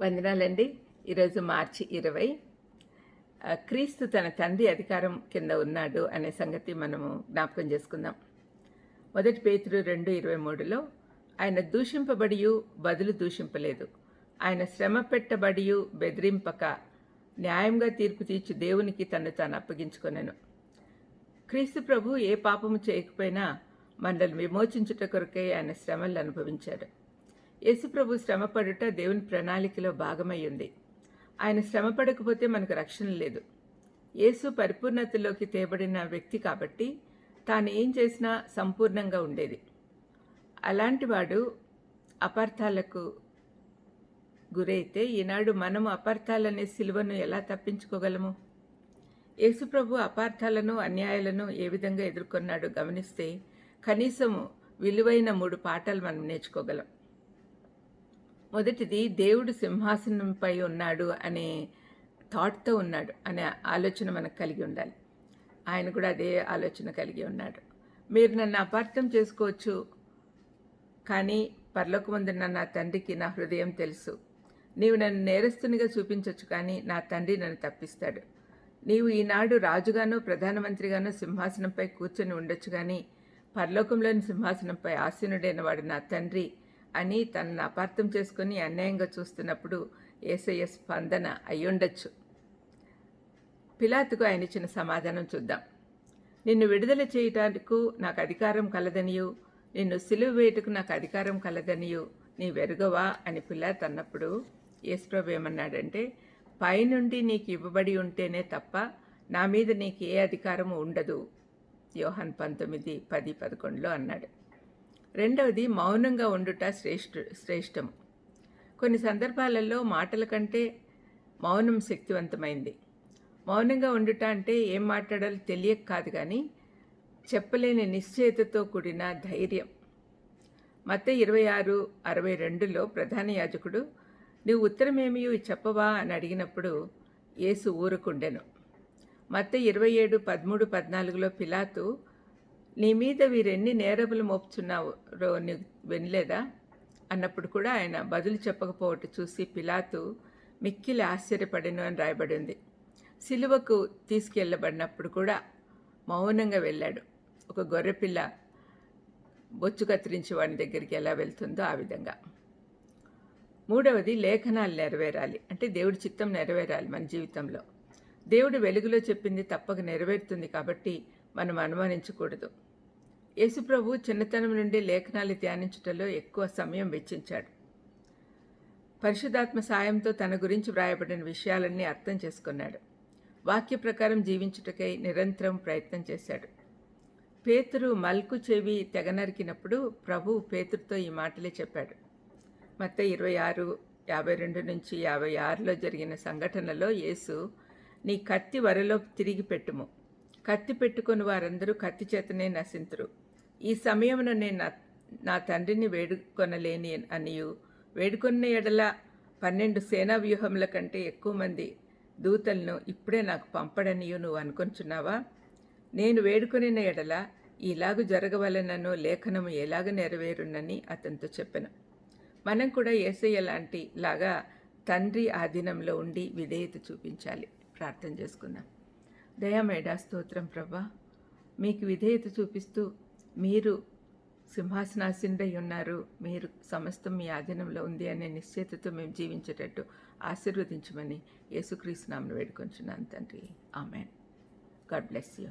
వందనాలండి. ఈరోజు మార్చి ఇరవై. క్రీస్తు తన తండ్రి అధికారం కింద ఉన్నాడు అనే సంగతి మనము జ్ఞాపకం చేసుకుందాం. మొదటి పేతురు రెండు ఇరవై మూడులో ఆయన దూషింపబడియు బదులు దూషింపలేదు. ఆయన శ్రమ పెట్టబడియు బెదిరింపక న్యాయంగా తీర్పు తీర్చి దేవునికి తను తాను అప్పగించుకున్నాను క్రీస్తు ప్రభు ఏ పాపము చేయకపోయినా మనల్ని విమోచించుట కొరకే ఆయన శ్రమలు అనుభవించాడు. యేసుప్రభు శ్రమపడుట దేవుని ప్రణాళికలో భాగమై ఉంది ఆయన శ్రమపడకపోతే మనకు రక్షణ లేదు. యేసు పరిపూర్ణతలోకి తేబడిన వ్యక్తి కాబట్టి తాను ఏం చేసినా సంపూర్ణంగా ఉండేది. అలాంటివాడు అపార్థాలకు గురైతే ఈనాడు మనము అపార్థాలనే సిలువను ఎలా తప్పించుకోగలము? యేసుప్రభు అపార్థాలను అన్యాయాలను ఏ విధంగా ఎదుర్కొన్నాడో గమనిస్తే కనీసము విలువైన మూడు పాఠాలు మనం నేర్చుకోగలం. మొదటిది దేవుడు సింహాసనంపై ఉన్నాడు అనే థాట్తో ఉన్నాడు అనే ఆలోచన మనకు కలిగి ఉండాలి. ఆయన కూడా అదే ఆలోచన కలిగి ఉన్నాడు. మీరు నన్ను అపార్థం చేసుకోవచ్చు కానీ పరలోకమందున్న నా తండ్రికి నా హృదయం తెలుసు. నీవు నన్ను నేరస్తునిగా చూపించవచ్చు కానీ నా తండ్రి నన్ను తప్పిస్తాడు. నీవు ఈనాడు రాజుగాను ప్రధానమంత్రిగాను సింహాసనంపై కూర్చొని ఉండొచ్చు కానీ పరలోకంలోని సింహాసనంపై ఆసీనుడైన వాడు నా తండ్రి అని తనను అపార్థం చేసుకుని అన్యాయంగా చూస్తున్నప్పుడు ఏసయ్య స్పందన అయ్యుండొచ్చు. పిలాతుకు ఆయన ఇచ్చిన సమాధానం చూద్దాం. నిన్ను విడుదల చేయటానికి నాకు అధికారం కలదనియు నిన్ను సిలువ వేయటకు నాకు అధికారం కలదనియు నీ వెరుగవా అని పిలాత్ అన్నప్పుడు యేసుప్రభు ఏమన్నాడంటే పైనుండి నీకు ఇవ్వబడి ఉంటేనే తప్ప నా మీద నీకు ఏ అధికారము ఉండదు. యోహన్ పంతొమ్మిది పది పదకొండులో అన్నాడు. రెండవది మౌనంగా ఉండుట శ్రేష్ఠ శ్రేష్టం. కొన్ని సందర్భాలలో మాటల కంటే మౌనం శక్తివంతమైంది. మౌనంగా ఉండుట అంటే ఏం మాట్లాడాలో తెలియక కాదు కానీ చెప్పలేని నిశ్చయతతో కూడిన ధైర్యం. మత ఇరవై ఆరు అరవై రెండులో ప్రధాన యాజకుడు నీవు ఉత్తరమేమి చెప్పవా? అని అడిగినప్పుడు యేసు ఊరుకుండెను. మత ఇరవై ఏడు పదమూడు పద్నాలుగులో పిలాతు నీ మీద వీరెన్ని నేరములు మోపుచున్నారో నీకు వినలేదా? అన్నప్పుడు కూడా ఆయన బదులు చెప్పకపోవటం చూసి పిలాతు మిక్కిలి ఆశ్చర్యపడను అని రాయబడి ఉంది సిలువకు తీసుకెళ్ళబడినప్పుడు కూడా మౌనంగా వెళ్ళాడు. ఒక గొర్రెపిల్ల బొచ్చు కత్తిరించి వాడి దగ్గరికి ఎలా వెళ్తుందో ఆ విధంగా. మూడవది లేఖనాలు నెరవేరాలి. అంటే దేవుడి చిత్తం నెరవేరాలి మన జీవితంలో. దేవుడు వెలుగులో చెప్పింది తప్పక నెరవేరుతుంది కాబట్టి మనం అనుమానించకూడదు. యేసుప్రభు చిన్నతనం నుండి లేఖనాలు ధ్యానించటంలో ఎక్కువ సమయం వెచ్చించాడు. పరిశుధాత్మ సాయంతో తన గురించి వ్రాయబడిన విషయాలన్నీ అర్థం చేసుకున్నాడు. వాక్య ప్రకారం జీవించుటకై నిరంతరం ప్రయత్నం చేశాడు. పేతురు మల్కు చెవి తెగ నరికినప్పుడు ప్రభు పేతురుతో ఈ మాటలే చెప్పాడు. మత్త ఇరవై ఆరు యాభై రెండు నుంచి యాభై ఆరులో జరిగిన సంఘటనలో యేసు నీ కత్తి వరలో తిరిగి పెట్టుము. కత్తి పెట్టుకుని వారందరూ కత్తి చేతనే నశింతురు. ఈ సమయమున నేను నా నా తండ్రిని వేడుకొనలేని అనియు. వేడుకొన్న ఎడల పన్నెండు సేనా వ్యూహముల కంటే ఎక్కువ మంది దూతలను ఇప్పుడే నాకు పంపడనియు నువ్వు అనుకుంటున్నావా నేను వేడుకొనిన ఎడల ఇలాగు జరగవలనను లేఖనము ఎలాగ నెరవేరునని అతనితో చెప్పాను. మనం కూడా ఏసయ్య లాంటి లాగా తండ్రి ఆధీనంలో ఉండి విధేయత చూపించాలి. ప్రార్థన చేసుకుందాం. దయామేడా స్తోత్రం ప్రభా. మీకు విధేయత చూపిస్తూ మీరు సింహాసనాసీనుడై ఉన్నారు. మీరు సమస్తం మీ ఆధీనంలో ఉంది అనే నిశ్చయితతో మేము జీవించేటట్టు ఆశీర్వదించమని యేసుక్రీస్తు నామను వేడుకొంచున్నాను తండ్రి. ఆమెన్. God bless you.